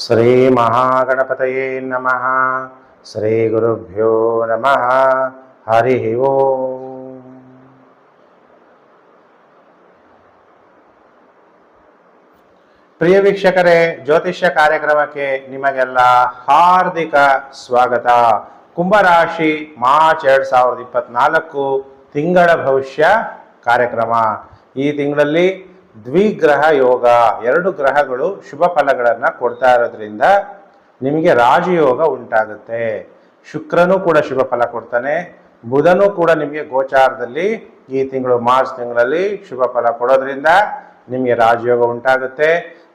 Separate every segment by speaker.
Speaker 1: ಶ್ರೀ ಮಹಾಗಣಪತಯೇ ನಮಃ ಶ್ರೀ ಗುರುಭ್ಯೋ ನಮಃ ಹರಿ ಓಂ ಪ್ರಿಯ ವೀಕ್ಷಕರೇ, ಜ್ಯೋತಿಷ್ಯ ಕಾರ್ಯಕ್ರಮಕ್ಕೆ ನಿಮಗೆಲ್ಲ ಹಾರ್ದಿಕ ಸ್ವಾಗತ. ಕುಂಭರಾಶಿ, ಮಾರ್ಚ್ ಎರಡ್ ಸಾವಿರದ ಇಪ್ಪತ್ನಾಲ್ಕು ತಿಂಗಳ ಭವಿಷ್ಯ ಕಾರ್ಯಕ್ರಮ. ಈ ತಿಂಗಳಲ್ಲಿ ದ್ವಿಗ್ರಹ ಯೋಗ. ಎರಡು ಗ್ರಹಗಳು ಶುಭ ಫಲಗಳನ್ನು ಕೊಡ್ತಾ ಇರೋದ್ರಿಂದ ನಿಮಗೆ ರಾಜಯೋಗ ಉಂಟಾಗುತ್ತೆ. ಶುಕ್ರನೂ ಕೂಡ ಶುಭ ಫಲ ಕೊಡ್ತಾನೆ. ಬುಧನೂ ಕೂಡ ನಿಮಗೆ ಗೋಚಾರದಲ್ಲಿ ಈ ತಿಂಗಳು ಮಾರ್ಚ್ ತಿಂಗಳಲ್ಲಿ ಶುಭ ಫಲ ಕೊಡೋದ್ರಿಂದ ನಿಮಗೆ ರಾಜಯೋಗ ಉಂಟಾಗುತ್ತೆ.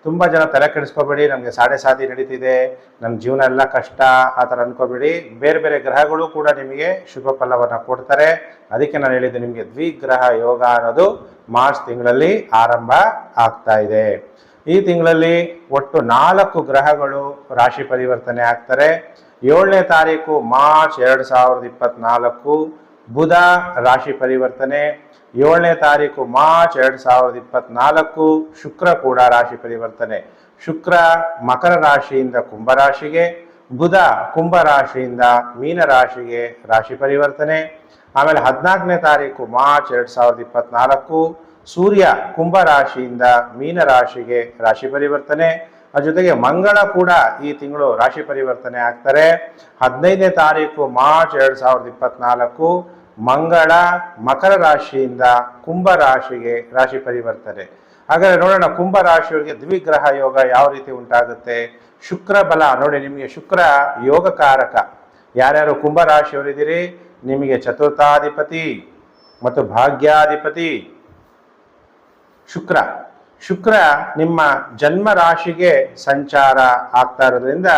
Speaker 1: ತುಂಬ ಜನ ತಲೆ ಕೆಡಿಸ್ಕೋಬೇಡಿ, ನಮಗೆ ಸಾಡೆ ಸಾದಿ ನಡೀತಿದೆ ನಮ್ಮ ಜೀವನ ಎಲ್ಲ ಕಷ್ಟ ಆ ಥರ ಅನ್ಕೋಬೇಡಿ. ಬೇರೆ ಬೇರೆ ಗ್ರಹಗಳು ಕೂಡ ನಿಮಗೆ ಶುಭ ಫಲವನ್ನು ಕೊಡ್ತಾರೆ. ಅದಕ್ಕೆ ನಾನು ಹೇಳಿದ್ದು ನಿಮಗೆ ದ್ವಿಗ್ರಹ ಯೋಗ ಅನ್ನೋದು ಮಾರ್ಚ್ ತಿಂಗಳಲ್ಲಿ ಆರಂಭ ಆಗ್ತಾ ಇದೆ. ಈ ತಿಂಗಳಲ್ಲಿ ಒಟ್ಟು ನಾಲ್ಕು ಗ್ರಹಗಳು ರಾಶಿ ಪರಿವರ್ತನೆ ಆಗ್ತಾರೆ. ಏಳನೇ ತಾರೀಕು ಮಾರ್ಚ್ ಎರಡು ಸಾವಿರದ ಇಪ್ಪತ್ನಾಲ್ಕು, ಬುಧ ರಾಶಿ ಪರಿವರ್ತನೆ ಏಳನೇ ತಾರೀಕು ಮಾರ್ಚ್ ಎರಡು ಸಾವಿರದ ಇಪ್ಪತ್ನಾಲ್ಕು ಶುಕ್ರ ಕೂಡ ರಾಶಿ ಪರಿವರ್ತನೆ. ಶುಕ್ರ ಮಕರ ರಾಶಿಯಿಂದ ಕುಂಭ ರಾಶಿಗೆ, ಬುಧ ಕುಂಭ ರಾಶಿಯಿಂದ ಮೀನ ರಾಶಿಗೆ ರಾಶಿ ಪರಿವರ್ತನೆ. ಆಮೇಲೆ ಹದಿನಾಲ್ಕನೇ ತಾರೀಕು ಮಾರ್ಚ್ ಎರಡು ಸಾವಿರದ ಇಪ್ಪತ್ನಾಲ್ಕು ಸೂರ್ಯ ಕುಂಭ ರಾಶಿಯಿಂದ ಮೀನ ರಾಶಿಗೆ ರಾಶಿ ಪರಿವರ್ತನೆ. ಅದ್ರ ಜೊತೆಗೆ ಮಂಗಳ ಕೂಡ ಈ ತಿಂಗಳು ರಾಶಿ ಪರಿವರ್ತನೆ ಆಗ್ತಾರೆ. ಹದಿನೈದನೇ ತಾರೀಕು ಮಾರ್ಚ್ ಎರಡು ಸಾವಿರದ ಇಪ್ಪತ್ನಾಲ್ಕು ಮಂಗಳ ಮಕರ ರಾಶಿಯಿಂದ ಕುಂಭ ರಾಶಿಗೆ ರಾಶಿ ಪರಿವರ್ತನೆ. ಹಾಗಾದ್ರೆ ನೋಡೋಣ, ಕುಂಭ ರಾಶಿಯವರಿಗೆ ದ್ವಿಗ್ರಹ ಯೋಗ ಯಾವ ರೀತಿ ಉಂಟಾಗುತ್ತೆ? ಶುಕ್ರ ಬಲ, ನೋಡಿ ನಿಮಗೆ ಶುಕ್ರ ಯೋಗಕಾರಕ. ಯಾರ್ಯಾರು ಕುಂಭ ರಾಶಿಯವರಿದ್ದೀರಿ? ನಿಮಗೆ ಚತುರ್ಥಾಧಿಪತಿ ಮತ್ತು ಭಾಗ್ಯಾಧಿಪತಿ ಶುಕ್ರ. ಶುಕ್ರ ನಿಮ್ಮ ಜನ್ಮ ರಾಶಿಗೆ ಸಂಚಾರ ಆಗ್ತಾ ಇರೋದ್ರಿಂದ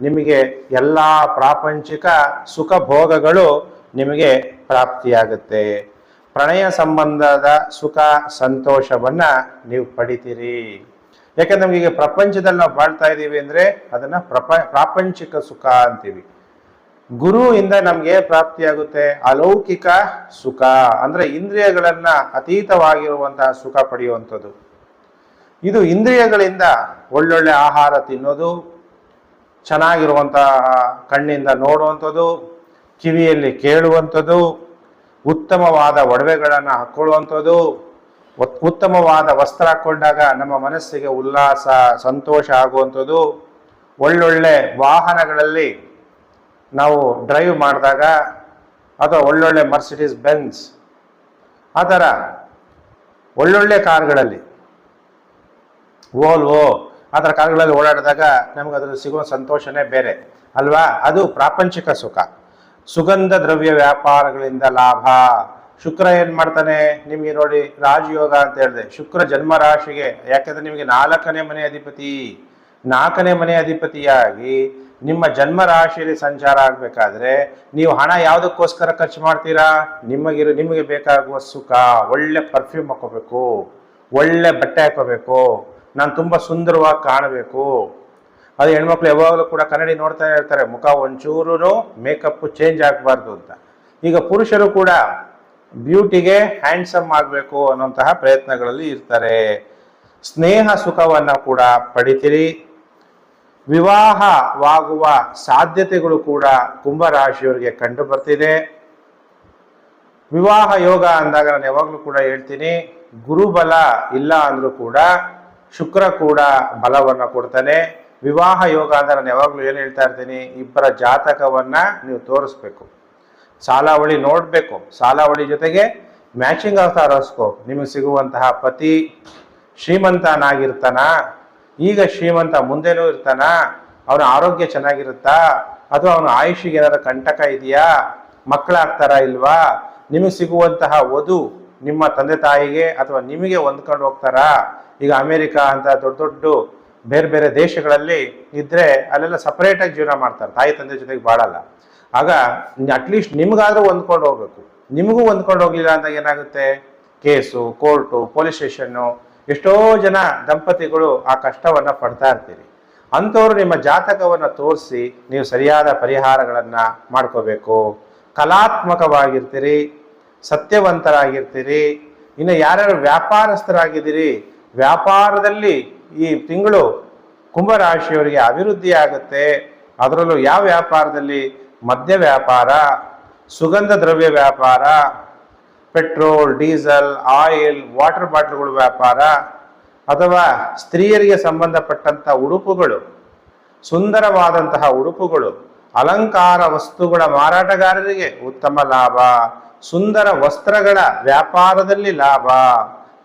Speaker 1: ನಿಮಗೆ ಎಲ್ಲ ಪ್ರಾಪಂಚಿಕ ಸುಖ ಭೋಗಗಳು ನಿಮಗೆ ಪ್ರಾಪ್ತಿಯಾಗುತ್ತೆ. ಪ್ರಣಯ ಸಂಬಂಧದ ಸುಖ ಸಂತೋಷವನ್ನ ನೀವು ಪಡಿತೀರಿ. ಯಾಕಂದ್ರೆ ನಮಗೆ ಪ್ರಪಂಚದಲ್ಲಿ ನಾವು ಬಾಳ್ತಾ ಇದ್ದೀವಿ ಅಂದ್ರೆ ಅದನ್ನ ಪ್ರಪ, ಪ್ರಾಪಂಚಿಕ ಸುಖ ಅಂತೀವಿ. ಗುರುವಿಂದ ನಮಗೆ ಪ್ರಾಪ್ತಿಯಾಗುತ್ತೆ. ಅಲೌಕಿಕ ಸುಖ ಅಂದ್ರೆ ಇಂದ್ರಿಯಗಳನ್ನ ಅತೀತವಾಗಿರುವಂತಹ ಸುಖ ಪಡೆಯುವಂಥದ್ದು. ಇದು ಇಂದ್ರಿಯಗಳಿಂದ ಒಳ್ಳೊಳ್ಳೆ ಆಹಾರ ತಿನ್ನೋದು, ಚೆನ್ನಾಗಿರುವಂತಹ ಕಣ್ಣಿಂದ ನೋಡುವಂಥದ್ದು ಕಿವಿಯಲ್ಲಿ ಕೇಳುವಂಥದ್ದು, ಉತ್ತಮವಾದ ಒಡವೆಗಳನ್ನು ಹಾಕ್ಕೊಳ್ಳುವಂಥದ್ದು ಉತ್- ಉತ್ತಮವಾದ ವಸ್ತ್ರ ಹಾಕ್ಕೊಂಡಾಗ ನಮ್ಮ ಮನಸ್ಸಿಗೆ ಉಲ್ಲಾಸ, ಸಂತೋಷ ಆಗುವಂಥದ್ದು. ಒಳ್ಳೊಳ್ಳೆ ವಾಹನಗಳಲ್ಲಿ ನಾವು ಡ್ರೈವ್ ಮಾಡಿದಾಗ ಅಥವಾ ಒಳ್ಳೊಳ್ಳೆ ಮರ್ಸಿಡೀಸ್ ಬೆನ್ಸ್ ಆ ಥರ ಒಳ್ಳೊಳ್ಳೆ ಕಾರ್ಗಳಲ್ಲಿ ಓಲ್ವೋ ಆ ಥರ ಕಾರ್ಗಳಲ್ಲಿ ಓಡಾಡಿದಾಗ ನಮಗೆ ಅದರಲ್ಲಿ ಸಿಗುವ ಸಂತೋಷನೇ ಬೇರೆ, ಅಲ್ವಾ? ಅದು ಪ್ರಾಪಂಚಿಕ ಸುಖ. ಸುಗಂಧ ದ್ರವ್ಯ ವ್ಯಾಪಾರಗಳಿಂದ ಲಾಭ. ಶುಕ್ರ ಏನ್ ಮಾಡ್ತಾನೆ? ನಿಮಗೆ ನೋಡಿ ರಾಜಯೋಗ ಅಂತ ಹೇಳಿದೆ. ಶುಕ್ರ ಜನ್ಮ ರಾಶಿಗೆ, ಯಾಕಂದ್ರೆ ನಿಮಗೆ ನಾಲ್ಕನೇ ಮನೆ ಅಧಿಪತಿ. ನಾಲ್ಕನೇ ಮನೆ ಅಧಿಪತಿಯಾಗಿ ನಿಮ್ಮ ಜನ್ಮ ರಾಶಿಯಲ್ಲಿ ಸಂಚಾರ ಆಗ್ಬೇಕಾದ್ರೆ ನೀವು ಹಣ ಯಾವುದಕ್ಕೋಸ್ಕರ ಖರ್ಚು ಮಾಡ್ತೀರಾ? ನಿಮಗಿರೋ, ನಿಮಗೆ ಬೇಕಾಗುವ ಸುಖ, ಒಳ್ಳೆ ಪರ್ಫ್ಯೂಮ್ ಹಾಕೋಬೇಕು ಒಳ್ಳೆ ಬಟ್ಟೆ ಹಾಕೋಬೇಕು ನಾನು ತುಂಬ ಸುಂದರವಾಗಿ ಕಾಣಬೇಕು. ಅದು ಹೆಣ್ಮಕ್ಳು ಯಾವಾಗಲೂ ಕೂಡ ಕನ್ನಡಿ ನೋಡ್ತಾ ಇರ್ತಾರೆ, ಮುಖ ಒಂಚೂರು ಮೇಕಪ್ ಚೇಂಜ್ ಆಗಬಾರ್ದು ಅಂತ. ಈಗ ಪುರುಷರು ಕೂಡ ಬ್ಯೂಟಿಗೆ ಹ್ಯಾಂಡ್ಸಮ್ ಆಗಬೇಕು ಅನ್ನುವಂತಹ ಪ್ರಯತ್ನಗಳಲ್ಲಿ ಇರ್ತಾರೆ. ಸ್ನೇಹ ಸುಖವನ್ನು ಕೂಡ ಪಡಿತೀರಿ. ವಿವಾಹವಾಗುವ ಸಾಧ್ಯತೆಗಳು ಕೂಡ ಕುಂಭ ರಾಶಿಯವರಿಗೆ ಕಂಡು ಬರ್ತಿದೆ. ವಿವಾಹ ಯೋಗ ಅಂದಾಗ ನಾನು ಯಾವಾಗಲೂ ಕೂಡ ಹೇಳ್ತೀನಿ, ಗುರುಬಲ ಇಲ್ಲ ಅಂದರೂ ಕೂಡ ಶುಕ್ರ ಕೂಡ ಬಲವನ್ನು ಕೊಡ್ತಾನೆ. ವಿವಾಹ ಯೋಗ ಅಂತ ನಾನು ಯಾವಾಗಲೂ ಏನು ಹೇಳ್ತಾ ಇರ್ತೀನಿ, ಇಬ್ಬರ ಜಾತಕವನ್ನ ನೀವು ತೋರಿಸ್ಬೇಕು. ಸಾಲಾವಳಿ ನೋಡಬೇಕು. ಸಾಲಾವಳಿ ಜೊತೆಗೆ ಮ್ಯಾಚಿಂಗ್ ಆಫ್ ಹಾರೋಸ್ಕೋಪ್ ನಿಮಗೆ ಸಿಗುವಂತಹ ಪತಿ ಶ್ರೀಮಂತನಾಗಿರ್ತಾನ? ಈಗ ಶ್ರೀಮಂತ ಮುಂದೆನೂ ಇರ್ತಾನ? ಅವನ ಆರೋಗ್ಯ ಚೆನ್ನಾಗಿರುತ್ತಾ? ಅಥವಾ ಅವನ ಆಯುಷಿಗೆ ಏನಾದ್ರು ಕಂಟಕ ಇದೆಯಾ? ಮಕ್ಕಳಾಗ್ತಾರಾ ಇಲ್ವಾ? ನಿಮಗೆ ಸಿಗುವಂತಹ ವಧು ನಿಮ್ಮ ತಂದೆ ತಾಯಿಗೆ ಅಥವಾ ನಿಮಗೆ ಹೊಂದ್ಕೊಂಡು ಹೋಗ್ತಾರಾ? ಈಗ ಅಮೇರಿಕಾ ಅಂತ ದೊಡ್ಡ ದೊಡ್ಡ ಬೇರೆ ಬೇರೆ ದೇಶಗಳಲ್ಲಿ ಇದ್ದರೆ ಅಲ್ಲೆಲ್ಲ ಸಪ್ರೇಟಾಗಿ ಜೀವನ ಮಾಡ್ತಾರೆ. ತಾಯಿ ತಂದೆ ಜೊತೆಗೆ ಬಾಳಲ್ಲ. ಆಗ ಅಟ್ಲೀಸ್ಟ್ ನಿಮಗಾದರೂ ಹೊಂದ್ಕೊಂಡು ಹೋಗ್ಬೇಕು. ನಿಮಗೂ ಹೊಂದ್ಕೊಂಡು ಹೋಗ್ಲಿಲ್ಲ ಅಂದಾಗ ಏನಾಗುತ್ತೆ? ಕೇಸು, ಕೋರ್ಟು ಪೊಲೀಸ್ ಸ್ಟೇಷನ್ನು ಎಷ್ಟೋ ಜನ ದಂಪತಿಗಳು ಆ ಕಷ್ಟವನ್ನು ಪಡ್ತಾ ಇರ್ತೀರಿ. ಅಂಥವ್ರು ನಿಮ್ಮ ಜಾತಕವನ್ನು ತೋರಿಸಿ ನೀವು ಸರಿಯಾದ ಪರಿಹಾರಗಳನ್ನು ಮಾಡ್ಕೋಬೇಕು. ಕಲಾತ್ಮಕವಾಗಿರ್ತೀರಿ, ಸತ್ಯವಂತರಾಗಿರ್ತೀರಿ. ಇನ್ನು ಯಾರ್ಯಾರು ವ್ಯಾಪಾರಸ್ಥರಾಗಿದ್ದೀರಿ, ವ್ಯಾಪಾರದಲ್ಲಿ ಈ ತಿಂಗಳು ಕುಂಭರಾಶಿಯವರಿಗೆ ಅಭಿವೃದ್ಧಿ ಆಗುತ್ತೆ ಅದರಲ್ಲೂ ಯಾವ ವ್ಯಾಪಾರದಲ್ಲಿ? ಮದ್ಯ ವ್ಯಾಪಾರ, ಸುಗಂಧ ದ್ರವ್ಯ ವ್ಯಾಪಾರ, ಪೆಟ್ರೋಲ್, ಡೀಸೆಲ್, ಆಯಿಲ್, ವಾಟರ್ ಬಾಟ್ಲ್ಗಳ ವ್ಯಾಪಾರ, ಅಥವಾ ಸ್ತ್ರೀಯರಿಗೆ ಸಂಬಂಧಪಟ್ಟಂಥ ಉಡುಪುಗಳು, ಸುಂದರವಾದಂತಹ ಉಡುಪುಗಳು, ಅಲಂಕಾರ ವಸ್ತುಗಳ ಮಾರಾಟಗಾರರಿಗೆ ಉತ್ತಮ ಲಾಭ, ಸುಂದರ ವಸ್ತ್ರಗಳ ವ್ಯಾಪಾರದಲ್ಲಿ ಲಾಭ.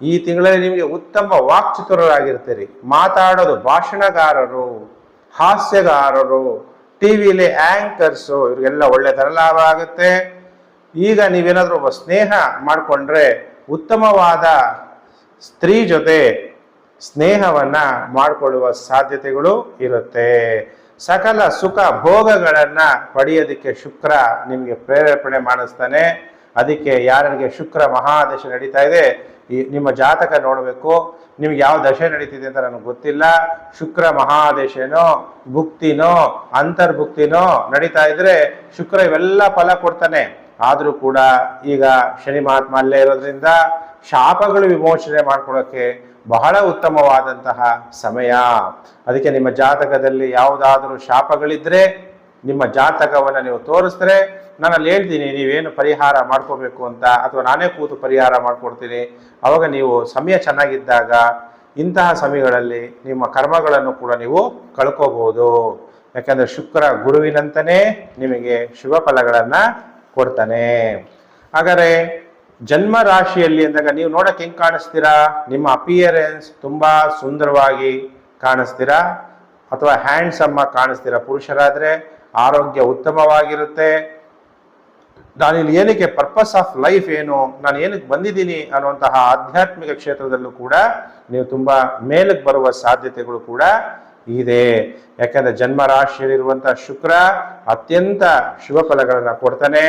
Speaker 1: ಈ ತಿಂಗಳಲ್ಲಿ ನಿಮಗೆ ಉತ್ತಮ ವಾಕ್ಚತುರರಾಗಿರ್ತೀರಿ. ಮಾತಾಡೋದು ಭಾಷಣಗಾರರು, ಹಾಸ್ಯಗಾರರು, ಟಿವಿಲಿ ಆಂಕರ್ಸು, ಇವ್ರಿಗೆಲ್ಲ ಒಳ್ಳೆ ತರ ಲಾಭ ಆಗುತ್ತೆ. ಈಗ ನೀವೇನಾದರೂ ಒಬ್ಬ ಸ್ನೇಹ ಮಾಡಿಕೊಂಡ್ರೆ ಉತ್ತಮವಾದ ಸ್ತ್ರೀ ಜೊತೆ ಸ್ನೇಹವನ್ನು ಮಾಡಿಕೊಳ್ಳುವ ಸಾಧ್ಯತೆಗಳು ಇರುತ್ತೆ. ಸಕಲ ಸುಖ ಭೋಗಗಳನ್ನ ಪಡೆಯೋದಕ್ಕೆ ಶುಕ್ರ ನಿಮಗೆ ಪ್ರೇರೇಪಣೆ ಮಾಡಿಸ್ತಾನೆ. ಅದಕ್ಕೆ ಯಾರಿಗೆ ಶುಕ್ರ ಮಹಾದಶೆ ನಡೀತಾ ಇದೆ, ಈ ನಿಮ್ಮ ಜಾತಕ ನೋಡಬೇಕು, ನಿಮ್ಗೆ ಯಾವ ದಶೆ ನಡೀತಿದೆ ಅಂತ ನನಗೆ ಗೊತ್ತಿಲ್ಲ. ಶುಕ್ರ ಮಹಾದಶೆನೋ, ಭುಕ್ತಿನೋ, ಅಂತರ್ಭುಕ್ತಿನೋ ನಡೀತಾ ಇದ್ರೆ ಶುಕ್ರ ಇವೆಲ್ಲ ಫಲ ಕೊಡ್ತಾನೆ. ಆದರೂ ಕೂಡ ಈಗ ಶನಿ ಮಹಾತ್ಮ ಅಲ್ಲೇ ಇರೋದ್ರಿಂದ ಶಾಪಗಳು ವಿಮೋಚನೆ ಮಾಡ್ಕೊಳ್ಳೋಕೆ ಬಹಳ ಉತ್ತಮವಾದಂತಹ ಸಮಯ. ಅದಕ್ಕೆ ನಿಮ್ಮ ಜಾತಕದಲ್ಲಿ ಯಾವುದಾದರೂ ಶಾಪಗಳಿದ್ರೆ ನಿಮ್ಮ ಜಾತಕವನ್ನು ನೀವು ತೋರಿಸ್ತರೆ ನಾನು ಅಲ್ಲಿ ಹೇಳ್ತೀನಿ, ನೀವೇನು ಪರಿಹಾರ ಮಾಡ್ಕೋಬೇಕು ಅಂತ ಅಥವಾ ನಾನೇ ಕೂತು ಪರಿಹಾರ ಮಾಡ್ಕೊಡ್ತೀನಿ. ಅವಾಗ ನೀವು ಸಮಯ ಚೆನ್ನಾಗಿದ್ದಾಗ ಇಂತಹ ಸಮಯಗಳಲ್ಲಿ ನಿಮ್ಮ ಕರ್ಮಗಳನ್ನು ಕೂಡ ನೀವು ಕಳ್ಕೋಬಹುದು ಯಾಕಂದ್ರೆ ಶುಕ್ರ ಗುರುವಿನಂತನೇ ನಿಮಗೆ ಶುಭ ಫಲಗಳನ್ನು ಕೊಡ್ತಾನೆ. ಹಾಗಾದ್ರೆ ಜನ್ಮ ರಾಶಿಯಲ್ಲಿ ಅಂದಾಗ ನೀವು ನೋಡಕ್ಕೆ ಹೆಂಗ್ ಕಾಣಿಸ್ತೀರಾ? ನಿಮ್ಮ ಅಪಿಯರೆನ್ಸ್ ತುಂಬಾ ಸುಂದರವಾಗಿ ಕಾಣಿಸ್ತೀರಾ? ಅಥವಾ ಹ್ಯಾಂಡ್ಸಮ್ ಕಾಣಿಸ್ತೀರಾ? ಪುರುಷರಾದ್ರೆ ಆರೋಗ್ಯ ಉತ್ತಮವಾಗಿರುತ್ತೆ. ನಾನಿಲ್ಲಿ ಏನಕ್ಕೆ ಪರ್ಪಸ್ ಆಫ್ ಲೈಫ್ ಏನು, ನಾನು ಏನಕ್ಕೆ ಬಂದಿದ್ದೀನಿ ಅನ್ನುವಂತಹ ಆಧ್ಯಾತ್ಮಿಕ ಕ್ಷೇತ್ರದಲ್ಲೂ ಕೂಡ ನೀವು ತುಂಬಾ ಮೇಲಕ್ಕೆ ಬರುವ ಸಾಧ್ಯತೆಗಳು ಕೂಡ ಇದೆ. ಯಾಕಂದ್ರೆ ಜನ್ಮ ರಾಶಿಯಲ್ಲಿರುವಂತಹ ಶುಕ್ರ ಅತ್ಯಂತ ಶುಭ ಫಲಗಳನ್ನು ಕೊಡ್ತಾನೆ.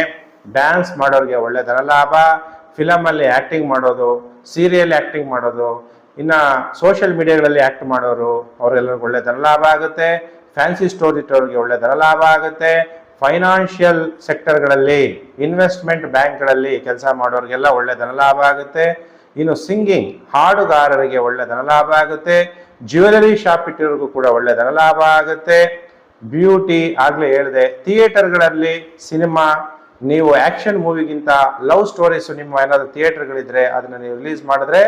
Speaker 1: ಡ್ಯಾನ್ಸ್ ಮಾಡೋರಿಗೆ ಒಳ್ಳೆ ಧನಲಾಭ ಫಿಲಮಲ್ಲಿ ಆ್ಯಕ್ಟಿಂಗ್ ಮಾಡೋದು ಸೀರಿಯಲ್ ಆಕ್ಟಿಂಗ್ ಮಾಡೋದು, ಇನ್ನ ಸೋಷಿಯಲ್ ಮೀಡಿಯಾಗಳಲ್ಲಿ ಆಕ್ಟ್ ಮಾಡೋರು, ಅವರೆಲ್ಲರಿಗೂ ಒಳ್ಳೆ ಧನಲಾಭ ಆಗುತ್ತೆ. ಫ್ಯಾನ್ಸಿ ಸ್ಟೋರ್ ಇಟ್ಟವ್ರಿಗೆ ಒಳ್ಳೆ ಧನಲಾಭ ಆಗುತ್ತೆ. ಫೈನಾನ್ಷಿಯಲ್ ಸೆಕ್ಟರ್ಗಳಲ್ಲಿ, ಇನ್ವೆಸ್ಟ್ಮೆಂಟ್ ಬ್ಯಾಂಕ್ಗಳಲ್ಲಿ ಕೆಲಸ ಮಾಡೋರಿಗೆಲ್ಲ ಒಳ್ಳೆ ಧನಲಾಭ ಆಗುತ್ತೆ. ಇನ್ನು ಸಿಂಗಿಂಗ್, ಹಾಡುಗಾರರಿಗೆ ಒಳ್ಳೆ ಧನ ಲಾಭ ಆಗುತ್ತೆ. ಜ್ಯುವೆಲರಿ ಶಾಪ್ ಇಟ್ಟಿರೋರಿಗೂ ಕೂಡ ಒಳ್ಳೆ ಧನಲಾಭ ಆಗುತ್ತೆ. ಬ್ಯೂಟಿ ಆಗ್ಲೇ ಹೇಳಿದೆ, ಥಿಯೇಟರ್ಗಳಲ್ಲಿ ಸಿನಿಮಾ, ನೀವು ಆಕ್ಷನ್ ಮೂವಿಗಿಂತ ಲವ್ ಸ್ಟೋರೀಸ್ ನಿಮ್ಮ ಏನಾದರೂ ಥಿಯೇಟರ್ಗಳಿದ್ರೆ ಅದನ್ನ ನೀವು ರಿಲೀಸ್ ಮಾಡಿದ್ರೆ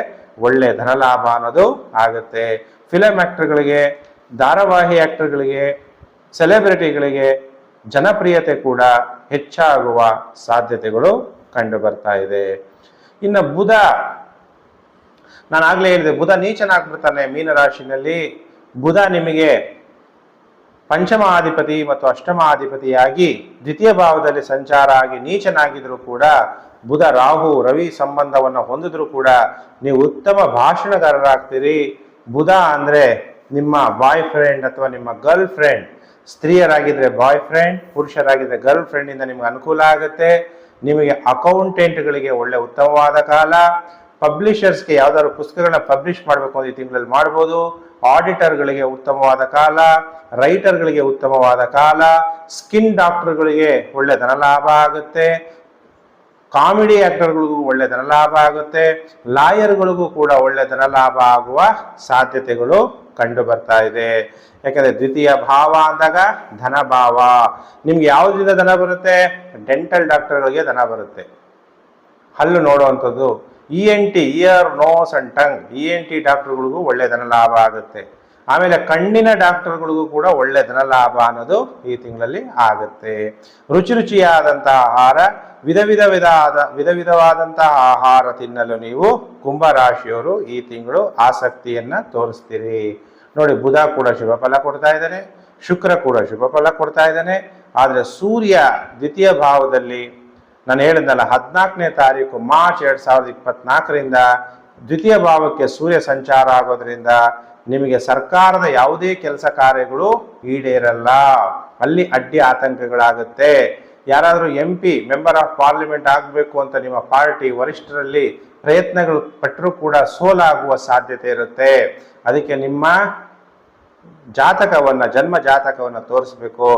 Speaker 1: ಒಳ್ಳೆ ಧನಲಾಭ ಅನ್ನೋದು ಆಗುತ್ತೆ. ಫಿಲಮ್ ಆಕ್ಟರ್ಗಳಿಗೆ ಧಾರಾವಾಹಿ ಆಕ್ಟರ್ಗಳಿಗೆ, ಸೆಲೆಬ್ರಿಟಿಗಳಿಗೆ ಜನಪ್ರಿಯತೆ ಕೂಡ ಹೆಚ್ಚಾಗುವ ಸಾಧ್ಯತೆಗಳು ಕಂಡು ಬರ್ತಾ ಇದೆ. ಇನ್ನು ಬುಧ, ನಾನು ಆಗ್ಲೇ ಹೇಳಿದೆ, ಬುಧ ನೀಚನಾಗ್ಬಿಡ್ತಾನೆ ಮೀನರಾಶಿನಲ್ಲಿ ಬುಧ ನಿಮಗೆ ಪಂಚಮಾಧಿಪತಿ ಮತ್ತು ಅಷ್ಟಮಾಧಿಪತಿಯಾಗಿ ದ್ವಿತೀಯ ಭಾವದಲ್ಲಿ ಸಂಚಾರ ಆಗಿ ನೀಚನಾಗಿದ್ರು ಕೂಡ ಬುಧ, ರಾಹು, ರವಿ ಸಂಬಂಧವನ್ನು ಹೊಂದಿದ್ರು ಕೂಡ ನೀವು ಉತ್ತಮ ಭಾಷಣಗಾರರಾಗ್ತೀರಿ. ಬುಧ ಅಂದ್ರೆ ನಿಮ್ಮ ಬಾಯ್ ಫ್ರೆಂಡ್ ಅಥವಾ ನಿಮ್ಮ ಗರ್ಲ್ ಫ್ರೆಂಡ್ ಸ್ತ್ರೀಯರಾಗಿದ್ರೆ ಬಾಯ್ ಫ್ರೆಂಡ್ ಪುರುಷರಾಗಿದ್ದರೆ ಗರ್ಲ್ ಫ್ರೆಂಡ್ ಇಂದ ನಿಮ್ಗೆ ಅನುಕೂಲ ಆಗುತ್ತೆ. ನಿಮಗೆ ಅಕೌಂಟೆಂಟ್ಗಳಿಗೆ ಒಳ್ಳೆ ಉತ್ತಮವಾದ ಕಾಲ. ಪಬ್ಲಿಷರ್ಸ್ಗೆ ಯಾವ್ದಾದ್ರು ಪುಸ್ತಕಗಳನ್ನ ಪಬ್ಲಿಷ್ ಮಾಡಬೇಕು ಅಂತ ಈ ತಿಂಗಳಲ್ಲಿ ಮಾಡ್ಬೋದು. ಆಡಿಟರ್ಗಳಿಗೆ ಉತ್ತಮವಾದ ಕಾಲ. ರೈಟರ್ಗಳಿಗೆ ಉತ್ತಮವಾದ ಕಾಲ. ಸ್ಕಿನ್ ಡಾಕ್ಟರ್ಗಳಿಗೆ ಒಳ್ಳೆ ಧನಲಾಭ ಆಗುತ್ತೆ. ಕಾಮಿಡಿ ಆಕ್ಟರ್ಗಳಿಗೂ ಒಳ್ಳೆ ಧನಲಾಭ ಆಗುತ್ತೆ. ಲಾಯರ್ಗಳಿಗೂ ಕೂಡ ಒಳ್ಳೆ ಧನಲಾಭ ಆಗುವ ಸಾಧ್ಯತೆಗಳು ಕಂಡು ಬರ್ತಾ ಇದೆ. ಯಾಕಂದ್ರೆ ದ್ವಿತೀಯ ಭಾವ ಅಂದಾಗ ಧನ ಭಾವ. ನಿಮ್ಗೆ ಯಾವುದರಿಂದ ಧನ ಬರುತ್ತೆ? ಡೆಂಟಲ್ ಡಾಕ್ಟರ್ಗಳಿಗೆ ಧನ ಬರುತ್ತೆ. ಹಲ್ಲು ನೋಡುವಂಥದ್ದು. E N T, ear, nose and tongue. E N T ಡಾಕ್ಟರ್ಗಳಿಗೂ ಒಳ್ಳೆ ಧನ ಲಾಭ ಆಗುತ್ತೆ. ಆಮೇಲೆ ಕಣ್ಣಿನ ಡಾಕ್ಟರ್ಗಳಿಗೂ ಕೂಡ ಒಳ್ಳೆ ಧನ ಲಾಭ ಅನ್ನೋದು ಈ ತಿಂಗಳಲ್ಲಿ ಆಗುತ್ತೆ. ರುಚಿ ರುಚಿಯಾದಂತಹ ಆಹಾರ ವಿಧ ವಿಧ ವಿಧವಾದ ವಿಧ ವಿಧವಾದಂತಹ ಆಹಾರ ತಿನ್ನಲು ನೀವು ಕುಂಭರಾಶಿಯವರು ಈ ತಿಂಗಳು ಆಸಕ್ತಿಯನ್ನ ತೋರಿಸ್ತೀರಿ. ನೋಡಿ, ಬುಧ ಕೂಡ ಶುಭ ಫಲ ಕೊಡ್ತಾ ಇದ್ದಾನೆ, ಶುಕ್ರ ಕೂಡ ಶುಭ ಫಲ ಕೊಡ್ತಾ ಇದ್ದಾನೆ. ಆದರೆ ಸೂರ್ಯ ದ್ವಿತೀಯ ಭಾವದಲ್ಲಿ ನಾನು ಹೇಳಿದ್ನಲ್ಲ, ಹದಿನಾಲ್ಕನೇ ತಾರೀಕು ಮಾರ್ಚ್ ಎರಡ್ ಸಾವಿರದ ಇಪ್ಪತ್ನಾಲ್ಕರಿಂದ ದ್ವಿತೀಯ ಭಾವಕ್ಕೆ ಸೂರ್ಯ ಸಂಚಾರ ಆಗೋದ್ರಿಂದ ನಿಮಗೆ ಸರ್ಕಾರದ ಯಾವುದೇ ಕೆಲಸ ಕಾರ್ಯಗಳು ಈಡೇರಲ್ಲ. ಅಲ್ಲಿ ಅಡ್ಡಿ ಆತಂಕಗಳಾಗುತ್ತೆ. ಯಾರಾದರೂ M P member of parliament ಆಗಬೇಕು ಅಂತ ನಿಮ್ಮ ಪಾರ್ಟಿ ವರಿಷ್ಠರಲ್ಲಿ ಪ್ರಯತ್ನಗಳು ಪಟ್ಟರೂ ಕೂಡ ಸೋಲಾಗುವ ಸಾಧ್ಯತೆ ಇರುತ್ತೆ. ಅದಕ್ಕೆ ನಿಮ್ಮ ಜಾತಕವನ್ನು, ಜನ್ಮ ಜಾತಕವನ್ನು ತೋರಿಸ್ಬೇಕು.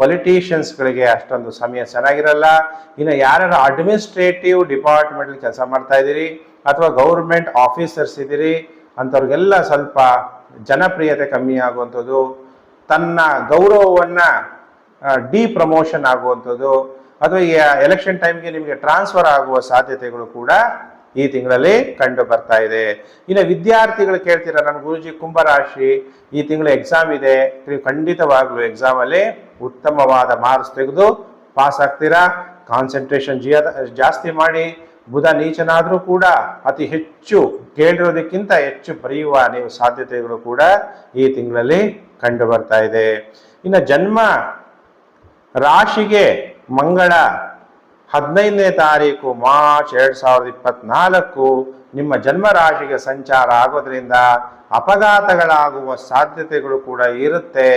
Speaker 1: ಪೊಲಿಟಿಷಿಯನ್ಸ್ಗಳಿಗೆ ಅಷ್ಟೊಂದು ಸಮಯ ಚೆನ್ನಾಗಿರಲ್ಲ ಇನ್ನು ಯಾರ್ಯಾರು ಅಡ್ಮಿನಿಸ್ಟ್ರೇಟಿವ್ ಡಿಪಾರ್ಟ್ಮೆಂಟ್ ಕೆಲಸ ಮಾಡ್ತಾ ಇದ್ದೀರಿ, ಅಥವಾ ಗೌರ್ಮೆಂಟ್ ಆಫೀಸರ್ಸ್ ಇದ್ದೀರಿ ಅಂಥವ್ರಿಗೆಲ್ಲ ಸ್ವಲ್ಪ ಜನಪ್ರಿಯತೆ ಕಮ್ಮಿ ಆಗುವಂಥದ್ದು, ತನ್ನ ಗೌರವವನ್ನು ಡಿ ಪ್ರಮೋಷನ್ ಆಗುವಂಥದ್ದು, ಅಥವಾ ಈ ಎಲೆಕ್ಷನ್ ಟೈಮ್ಗೆ ನಿಮಗೆ ಟ್ರಾನ್ಸ್ಫರ್ ಆಗುವ ಸಾಧ್ಯತೆಗಳು ಕೂಡ ಈ ತಿಂಗಳಲ್ಲಿ ಕಂಡು ಬರ್ತಾ ಇದೆ. ಇನ್ನು ವಿದ್ಯಾರ್ಥಿಗಳು ಕೇಳ್ತೀರಾ ನನ್ನ ಗುರುಜಿ ಕುಂಭರಾಶಿ, ಈ ತಿಂಗಳು ಎಕ್ಸಾಮ್ ಇದೆ, ನೀವು ಖಂಡಿತವಾಗ್ಲೂ ಎಕ್ಸಾಮಲ್ಲಿ ಉತ್ತಮವಾದ ಮಾರ್ಕ್ಸ್ ತೆಗೆದು ಪಾಸ್ ಆಗ್ತೀರಾ? ಕಾನ್ಸಂಟ್ರೇಷನ್ ಜಿಯ ಜಾಸ್ತಿ ಮಾಡಿ ಬುಧ ನೀಚನಾದರೂ ಕೂಡ ಅತಿ ಹೆಚ್ಚು ಕೇಳಿರೋದಕ್ಕಿಂತ ಹೆಚ್ಚು ಬರೆಯುವ ನೀವು ಸಾಧ್ಯತೆಗಳು ಕೂಡ ಈ ತಿಂಗಳಲ್ಲಿ ಕಂಡು ಬರ್ತಾ ಇದೆ. ಇನ್ನು ಜನ್ಮ ರಾಶಿಗೆ ಮಂಗಳ ಹದಿನೈದನೇ ತಾರೀಕು ಮಾರ್ಚ್ ಎರಡ್ ಸಾವಿರದ ಇಪ್ಪತ್ನಾಲ್ಕು ನಿಮ್ಮ ಜನ್ಮ ರಾಶಿಗೆ ಸಂಚಾರ ಆಗೋದ್ರಿಂದ ಅಪಘಾತಗಳಾಗುವ ಸಾಧ್ಯತೆಗಳು ಕೂಡ ಇರುತ್ತೆ.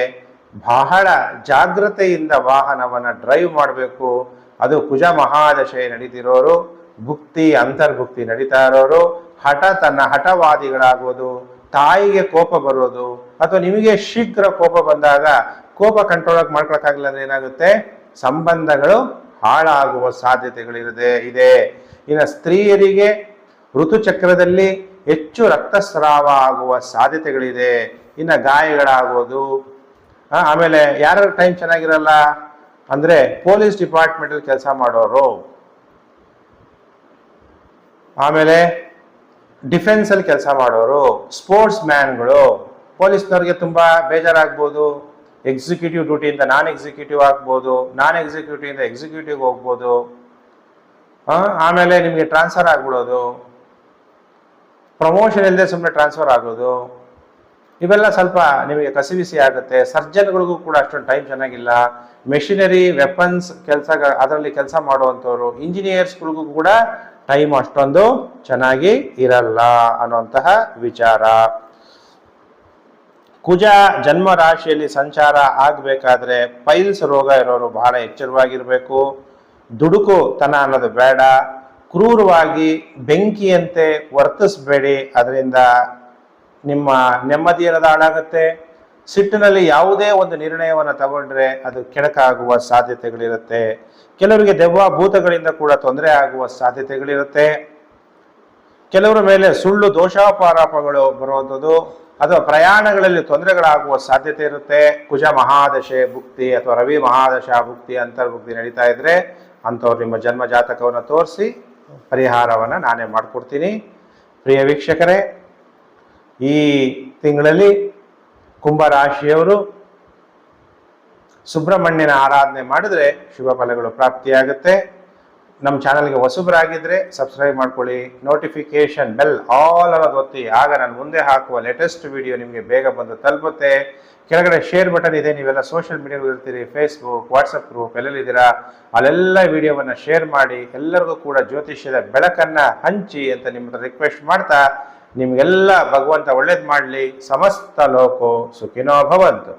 Speaker 1: ಬಹಳ ಜಾಗ್ರತೆಯಿಂದ ವಾಹನವನ್ನು ಡ್ರೈವ್ ಮಾಡಬೇಕು. ಅದು ಕುಜ ಮಹಾದಶೆ ನಡೀತಿರೋರು. ಭುಕ್ತಿ, ಅಂತರ್ಭುಕ್ತಿ ನಡೀತಾ ಇರೋರು ಹಠ ತನ್ನ ಹಠವಾದಿಗಳಾಗೋದು ತಾಯಿಗೆ ಕೋಪ ಬರೋದು ಅಥವಾ ನಿಮಗೆ ಶೀಘ್ರ ಕೋಪ ಬಂದಾಗ ಕೋಪ ಕಂಟ್ರೋಲ್ ಮಾಡ್ಕೊಳಕ್ಕಾಗಲ್ಲ ಅಂದ್ರೆ ಏನಾಗುತ್ತೆ? ಸಂಬಂಧಗಳು ಹಾಳಾಗುವ ಸಾಧ್ಯತೆಗಳಿರದೆ ಇದೆ. ಇನ್ನು ಸ್ತ್ರೀಯರಿಗೆ ಋತುಚಕ್ರದಲ್ಲಿ ಹೆಚ್ಚು ರಕ್ತಸ್ರಾವ ಆಗುವ ಸಾಧ್ಯತೆಗಳಿದೆ. ಇನ್ನು ಗಾಯಗಳಾಗೋದು ಆಮೇಲೆ ಯಾರ್ಯಾರ ಟೈಮ್ ಚೆನ್ನಾಗಿರಲ್ಲ? ಅಂದ್ರೆ ಪೊಲೀಸ್ ಡಿಪಾರ್ಟ್ಮೆಂಟಲ್ಲಿ ಕೆಲಸ ಮಾಡೋರು. ಆಮೇಲೆ ಡಿಫೆನ್ಸ್ ಅಲ್ಲಿ ಕೆಲಸ ಮಾಡೋರು ಸ್ಪೋರ್ಟ್ಸ್ ಮ್ಯಾನ್ಗಳು ಪೊಲೀಸ್ನವ್ರಿಗೆ ತುಂಬ ಬೇಜಾರಾಗ್ಬೋದು. ಎಕ್ಸಿಕ್ಯೂಟಿವ್ ಡ್ಯೂಟಿಯಿಂದ ನಾನ್ ಎಕ್ಸಿಕ್ಯೂಟಿವ್ ಆಗ್ಬೋದು, ನಾನ್ ಎಕ್ಸಿಕ್ಯೂಟಿವ್ ಇಂದ ಎಕ್ಸಿಕ್ಯೂಟಿವ್ ಹೋಗ್ಬೋದು ಆಮೇಲೆ ನಿಮಗೆ ಟ್ರಾನ್ಸ್ಫರ್ ಆಗ್ಬಿಡೋದು. ಪ್ರಮೋಷನ್ ಇಲ್ಲದೆ ಸುಮ್ಮನೆ ಟ್ರಾನ್ಸ್ಫರ್ ಆಗೋದು. ಇವೆಲ್ಲ ಸ್ವಲ್ಪ ನಿಮಗೆ ಕಸಿವಿಸಿ ಆಗುತ್ತೆ. ಸರ್ಜನ್ಗಳಿಗೂ ಕೂಡ ಅಷ್ಟೊಂದು ಟೈಮ್ ಚೆನ್ನಾಗಿಲ್ಲ. ಮೆಷಿನರಿ, ವೆಪನ್ಸ್ ಕೆಲಸ ಅದರಲ್ಲಿ ಕೆಲಸ ಮಾಡುವಂಥವ್ರು, ಇಂಜಿನಿಯರ್ಸ್ಗಳಿಗೂ ಕೂಡ ಟೈಮ್ ಅಷ್ಟೊಂದು ಚೆನ್ನಾಗಿ ಇರಲ್ಲ ಅನ್ನುವಂತಹ ವಿಚಾರ. ಕುಜ ಜನ್ಮ ರಾಶಿಯಲ್ಲಿ ಸಂಚಾರ ಆಗಬೇಕಾದ್ರೆ ಪೈಲ್ಸ್ ರೋಗ ಇರೋರು ಬಹಳ ಎಚ್ಚರವಾಗಿರಬೇಕು. ದುಡುಕುತನ ಅನ್ನೋದು ಬೇಡ. ಕ್ರೂರವಾಗಿ ಬೆಂಕಿಯಂತೆ ವರ್ತಿಸಬೇಡಿ. ಅದರಿಂದ ನಿಮ್ಮ ನೆಮ್ಮದಿ ಇರೋದು ಹಾಳಾಗುತ್ತೆ. ಸಿಟ್ಟಿನಲ್ಲಿ ಯಾವುದೇ ಒಂದು ನಿರ್ಣಯವನ್ನು ತಗೊಂಡ್ರೆ ಅದು ಕೆಡಕಾಗುವ ಸಾಧ್ಯತೆಗಳಿರುತ್ತೆ. ಕೆಲವರಿಗೆ ದೆವ್ವ ಭೂತಗಳಿಂದ ಕೂಡ ತೊಂದರೆ ಆಗುವ ಸಾಧ್ಯತೆಗಳಿರುತ್ತೆ. ಕೆಲವರ ಮೇಲೆ ಸುಳ್ಳು ದೋಷಾಪಾರಾಪಗಳು ಬರುವಂಥದ್ದು, ಅಥವಾ ಪ್ರಯಾಣಗಳಲ್ಲಿ ತೊಂದರೆಗಳಾಗುವ ಸಾಧ್ಯತೆ ಇರುತ್ತೆ. ಕುಜ ಮಹಾದಶೆ ಭುಕ್ತಿ ಅಥವಾ ರವಿ ಮಹಾದಶ ಭುಕ್ತಿ ಅಂತರ್ಭುಕ್ತಿ ನಡೀತಾ ಇದ್ರೆ ಅಂಥವ್ರು ನಿಮ್ಮ ಜನ್ಮ ಜಾತಕವನ್ನು ತೋರಿಸಿ ಪರಿಹಾರವನ್ನು ನಾನೇ ಮಾಡಿಕೊಡ್ತೀನಿ. ಪ್ರಿಯ ವೀಕ್ಷಕರೇ, ಈ ತಿಂಗಳಲ್ಲಿ ಕುಂಭರಾಶಿಯವರು ಸುಬ್ರಹ್ಮಣ್ಯನ ಆರಾಧನೆ ಮಾಡಿದ್ರೆ ಶುಭ ಫಲಗಳು ಪ್ರಾಪ್ತಿಯಾಗುತ್ತೆ. ನಮ್ಮ ಚಾನಲ್ಗೆ ಹೊಸಬರಾಗಿದ್ದರೆ ಸಬ್ಸ್ಕ್ರೈಬ್ ಮಾಡ್ಕೊಳ್ಳಿ. ನೋಟಿಫಿಕೇಶನ್ ಬೆಲ್ ಆಲ್ ಅನ್ನೋದು ಒತ್ತಿ. ಆಗ ನಾನು ಮುಂದೆ ಹಾಕುವ ಲೇಟೆಸ್ಟ್ ವಿಡಿಯೋ ನಿಮಗೆ ಬೇಗ ಬಂದು ತಲುಪುತ್ತೆ. ಕೆಳಗಡೆ ಶೇರ್ ಬಟನ್ ಇದೆ, ನೀವೆಲ್ಲ ಸೋಷಿಯಲ್ ಮೀಡಿಯಾಗಳು ಇರ್ತೀರಿ ಫೇಸ್ಬುಕ್ ವಾಟ್ಸಪ್ ಗ್ರೂಪ್ ಎಲ್ಲೆಲ್ಲಿದ್ದೀರಾ ಅಲ್ಲೆಲ್ಲ ವಿಡಿಯೋವನ್ನು ಶೇರ್ ಮಾಡಿ, ಎಲ್ಲರಿಗೂ ಕೂಡ ಜ್ಯೋತಿಷ್ಯದ ಬೆಳಕನ್ನು ಹಂಚಿ ಅಂತ ನಿಮ್ಮ ರಿಕ್ವೆಸ್ಟ್ ಮಾಡ್ತಾ ನಿಮಗೆಲ್ಲ ಭಗವಂತ ಒಳ್ಳೇದು ಮಾಡಲಿ. ಸಮಸ್ತ ಲೋಕೋ ಸುಖಿನೋ ಭವಂತು.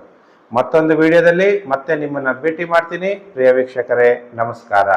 Speaker 1: ಮತ್ತೊಂದು ವಿಡಿಯೋದಲ್ಲಿ ಮತ್ತೆ ನಿಮ್ಮನ್ನು ಭೇಟಿ ಮಾಡ್ತೀನಿ. ಪ್ರಿಯ ವೀಕ್ಷಕರೇ, ನಮಸ್ಕಾರ.